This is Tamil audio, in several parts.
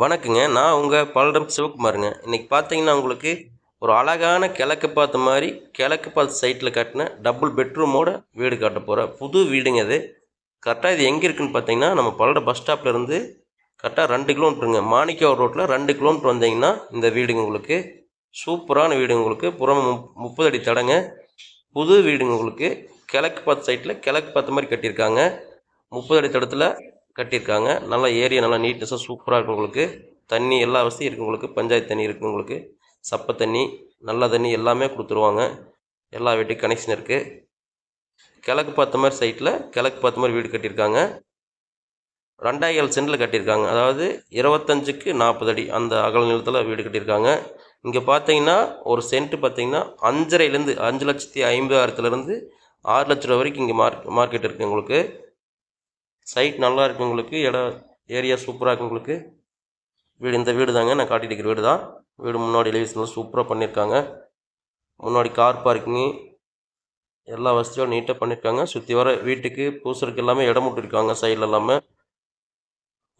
வணக்கங்க. நான் உங்கள் பல்லடம் சிவகுமாருங்க. இன்றைக்கி பார்த்தீங்கன்னா உங்களுக்கு ஒரு அழகான கிழக்கு பார்த்த மாதிரி கிழக்கு பார்த்த சைட்டில் கட்டின டபுள் பெட்ரூமோட வீடு கட்ட போகிறேன் புது வீடுங்க அது கரெக்டாக இது எங்கே இருக்குதுன்னு பார்த்தீங்கன்னா நம்ம பல்லடம் பஸ் ஸ்டாப்ல இருந்து கரெக்டாக ரெண்டு கிலோமீட்டருங்க மாணிக்கவர் ரோட்டில் ரெண்டு கிலோமீட்டர் வந்தீங்கன்னா இந்த வீடுங்க உங்களுக்கு. சூப்பரான வீடு உங்களுக்கு. புறம் முப்பது அடி தடங்க. புது வீடுங்க உங்களுக்கு. கிழக்கு பார்த்த சைட்டில் கிழக்கு பார்த்த மாதிரி கட்டியிருக்காங்க. முப்பது அடி தடத்தில் கட்டியிருக்காங்க. நல்லா ஏரியா நல்லா நீட்னஸாக சூப்பராக இருக்கும் உங்களுக்கு. தண்ணி எல்லா வசதியும் இருக்குது உங்களுக்கு. பஞ்சாயத்து தண்ணி இருக்குது உங்களுக்கு. சப்பை தண்ணி நல்ல தண்ணி எல்லாமே கொடுத்துருவாங்க. எல்லா வீட்டுக்கும் கனெக்ஷன் இருக்குது கிழக்கு பார்த்த மாதிரி சைட்டில் கிழக்கு பார்த்த மாதிரி வீடு கட்டியிருக்காங்க. ரெண்டாயிரம் சென்டில் கட்டியிருக்காங்க. அதாவது இருபத்தஞ்சுக்கு நாற்பது அடி அந்த அகல நிலத்தில் வீடு கட்டியிருக்காங்க. இங்கே பார்த்தீங்கன்னா ஒரு சென்ட் பார்த்தீங்கன்னா அஞ்சரைலேருந்து அஞ்சு லட்சத்தி ஐம்பதாயிரத்துலேருந்து ஆறு லட்ச ரூபா வரைக்கும் இங்கே மார்க் மார்க்கெட் இருக்குது உங்களுக்கு. சைட் நல்லா இருக்கு உங்களுக்கு இடம் ஏரியா சூப்பராக இருக்கு உங்களுக்கு. வீடு இந்த வீடு தாங்க நான் காட்டிட்டு இருக்கிற வீடு தான் வீடு முன்னாடி எலிவேஷன்லாம் சூப்பராக பண்ணியிருக்காங்க. முன்னாடி கார் பார்க்கிங்கு எல்லா வசதியும் நீட்டாக பண்ணியிருக்காங்க. சுற்றி வர வீட்டுக்கு பூசருக்கு எல்லாமே இடம் விட்டுருக்காங்க சைடில் எல்லாமே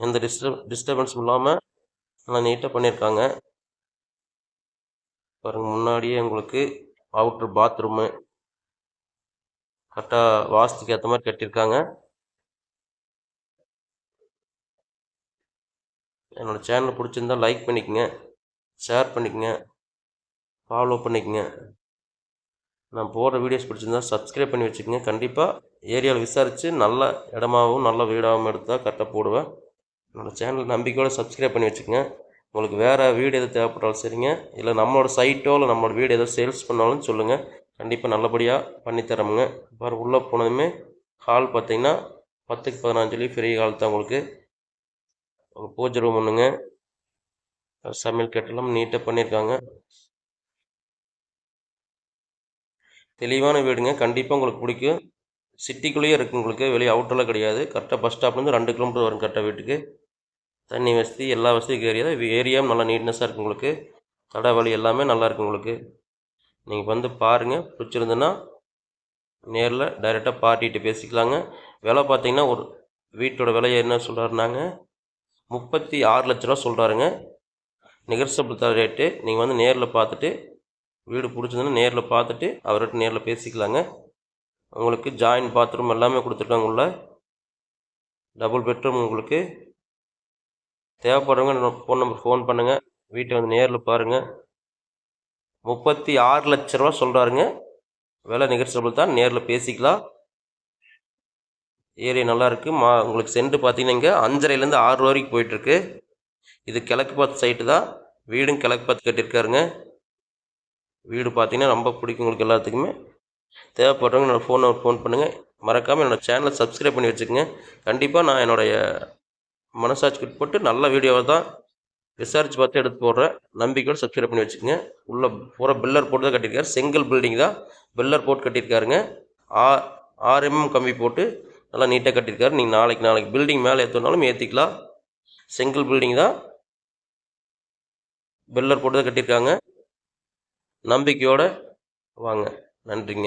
எந்த டிஸ்டர்ப் டிஸ்டர்பன்ஸும் இல்லாமல் நல்லா நீட்டாக பண்ணியிருக்காங்க. பாருங்கள் முன்னாடியே உங்களுக்கு அவுட்ரு பாத்ரூமு கரெக்டாக வாஸ்துக்கு ஏற்ற மாதிரி கட்டியிருக்காங்க. என்னோடய சேனல் பிடிச்சிருந்தா லைக் பண்ணிக்கங்க ஷேர் பண்ணிக்கங்க ஃபாலோ பண்ணிக்கங்க. நான் போடுற வீடியோஸ் பிடிச்சிருந்தா சப்ஸ்கிரைப் பண்ணி வச்சுக்கோங்க. கண்டிப்பாக ஏரியாவில் விசாரித்து நல்ல இடமாவும் நல்ல வீடாகவும் எடுத்தால் கரெக்டாக போடுவேன். என்னோடய சேனல் நம்பிக்கையோடு சப்ஸ்கிரைப் பண்ணி வச்சுக்கோங்க. உங்களுக்கு வேறு வீடு எது தேவைப்பட்டாலும் சரிங்க. இல்லை நம்மளோட சைட்டோ இல்லை நம்மளோட வீடு எதோ சேல்ஸ் பண்ணாலும் சொல்லுங்கள் கண்டிப்பாக நல்லபடியாக பண்ணித்தரோமுங்க பாரு உள்ளே போனதுமே ஹால் பார்த்தீங்கன்னா பத்துக்கு பதினஞ்சு சொல்லி பெரிய ஹால் தான் உங்களுக்கு. ஒரு பூஜை ரூம் ஒன்றுங்க சமையல் கட்டெல்லாம் நீட்டாக பண்ணியிருக்காங்க தெளிவான வீடுங்க. கண்டிப்பாக உங்களுக்கு பிடிக்கும். சிட்டிக்குள்ளேயே இருக்குது உங்களுக்கு. வெளியே அவுட்டெல்லாம் கிடையாது. கரெக்டாக பஸ் ஸ்டாப்லேருந்து ரெண்டு கிலோமீட்டர் வரும் கரெக்டாக வீட்டுக்கு. தண்ணி வசதி எல்லா வசதியும் ஏரியா ஏரியாவும் நல்லா நீட்னஸாக இருக்குது உங்களுக்கு. தடை வழி எல்லாமே நல்லா இருக்கு உங்களுக்கு. நீங்கள் வந்து பாருங்கள் பிடிச்சிருந்துன்னா நேரில் டைரெக்டாக பார்ட்டிகிட்ட பேசிக்கலாங்க. விலை பார்த்தீங்கன்னா ஒரு வீட்டோட விலை என்ன சொல்கிறாருனாங்க முப்பத்தி ஆறு லட்ச ரூபா சொல்கிறாருங்க நெகர்சபிள் தான் ரேட்டு நீங்கள் வந்து நேரில் பார்த்துட்டு வீடு பிடிச்சதுன்னா நேரில் பார்த்துட்டு அவர்கிட்ட நேரில் பேசிக்கலாங்க. உங்களுக்கு ஜாயின் பாத்ரூம் எல்லாமே கொடுத்துருக்காங்க உள்ள. டபுள் பெட்ரூம் உங்களுக்கு. தேவைப்படுறவங்க ஃபோன் நம்பர் ஃபோன் பண்ணுங்கள் வீட்டை வந்து நேரில் பாருங்கள் முப்பத்தி ஆறு லட்ச ரூபா சொல்கிறாருங்க விலை நிகழ்ச்சி தான் நேரில் பேசிக்கலாம். ஏரியா நல்லாயிருக்கு மா உங்களுக்கு சென்ட் பார்த்தீங்கன்னா இங்கே அஞ்சரைலேருந்து ஆறு ரூபா வரைக்கும் போயிட்டுருக்கு. இது கிழக்கு பார்த்து சைட்டு தான். வீடும் கிழக்கு பார்த்து கட்டியிருக்காருங்க. வீடு பார்த்தீங்கன்னா ரொம்ப பிடிக்கும் உங்களுக்கு எல்லாத்துக்குமே. தேவைப்படுறவங்க என்னோடய ஃபோன் ஃபோன் பண்ணுங்கள் மறக்காமல் என்னோடய சேனலை சப்ஸ்கிரைப் பண்ணி வச்சுக்கோங்க. கண்டிப்பாக நான் என்னுடைய மனசாட்சிக்கு போட்டு நல்ல வீடியோவை தான் விசாரித்து பார்த்து எடுத்து போடுறேன். நம்பிக்கையோடு சப்ஸ்கிரைப் பண்ணி வச்சுக்கோங்க. உள்ளே பூரா பில்லர் போட்டு தான் கட்டியிருக்காரு. செங்கல் பில்டிங் தான். பில்லர் போட்டு கட்டியிருக்காருங்க. ஆ ஆர்எம்எம் கம்பி போட்டு நல்லா நீட்டாக கட்டியிருக்காரு. நீங்கள் நாளைக்கு நாளைக்கு பில்டிங் மேலே ஏற்றணுனாலும் ஏற்றிக்கலாம் செங்கல் பில்டிங் தான். பில்லர் போட்டு தான் கட்டியிருக்காங்க. நம்பிக்கையோடு வாங்க. நன்றிங்க.